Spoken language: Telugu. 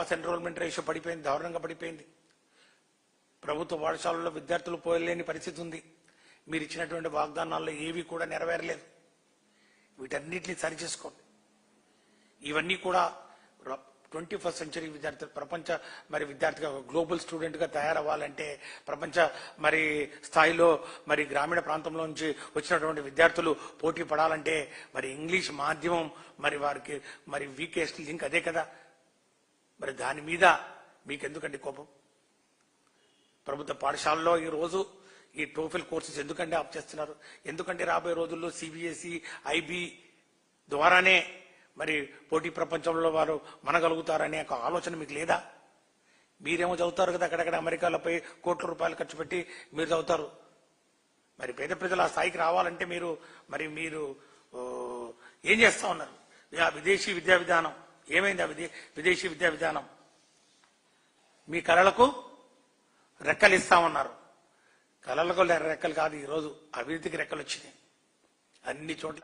క్రాస్ ఎన్రోల్మెంట్ రేషియో పడిపోయింది దారుణంగా పడిపోయింది. ప్రభుత్వ పాఠశాలల్లో విద్యార్థులు పోయలేని పరిస్థితి ఉంది. మీరు ఇచ్చినటువంటి వాగ్దానాల్లో ఏవి కూడా నెరవేరలేదు. వీటన్నిటిని సరిచేసుకోండి. ఇవన్నీ కూడా ట్వంటీ ఫస్ట్ సెంచరీ విద్యార్థి ప్రపంచ మరి విద్యార్థిగా గ్లోబల్ స్టూడెంట్గా తయారవ్వాలంటే ప్రపంచ మరి స్థాయిలో మరి గ్రామీణ ప్రాంతంలో నుంచి వచ్చినటువంటి విద్యార్థులు పోటీ పడాలంటే మరి ఇంగ్లీష్ మాధ్యమం మరి వారికి మరి వీకెస్ట్ లింక్ అదే కదా. మరి దాని మీద మీకెందుకండి కోపం? ప్రభుత్వ పాఠశాలలో ఈ రోజు ఈ టోఫిల్ కోర్సెస్ ఎందుకంటే ఆప్ చేస్తున్నారు? ఎందుకంటే రాబోయే రోజుల్లో సిబిఎస్ఈ ఐబీ ద్వారానే మరి పోటీ ప్రపంచంలో వారు మనగలుగుతారనే ఒక ఆలోచన మీకు లేదా? మీరేమో చదువుతారు కదా అక్కడక్కడ అమెరికాలపై కోట్ల రూపాయలు ఖర్చు పెట్టి మీరు చదువుతారు. మరి పేద ప్రజలు ఆ స్థాయికి రావాలంటే మీరు మరి మీరు ఏం చేస్తా ఉన్నారు? ఆ విదేశీ విద్యా విధానం. ఏమైంది ఆ విదేశీ విద్యా విధానం? మీ కళలకు రెక్కలు ఇస్తామన్నారు కళలకు రెక్కలు కాదు ఈరోజు అభివృద్ధికి రెక్కలు వచ్చినాయి అన్ని చోట్ల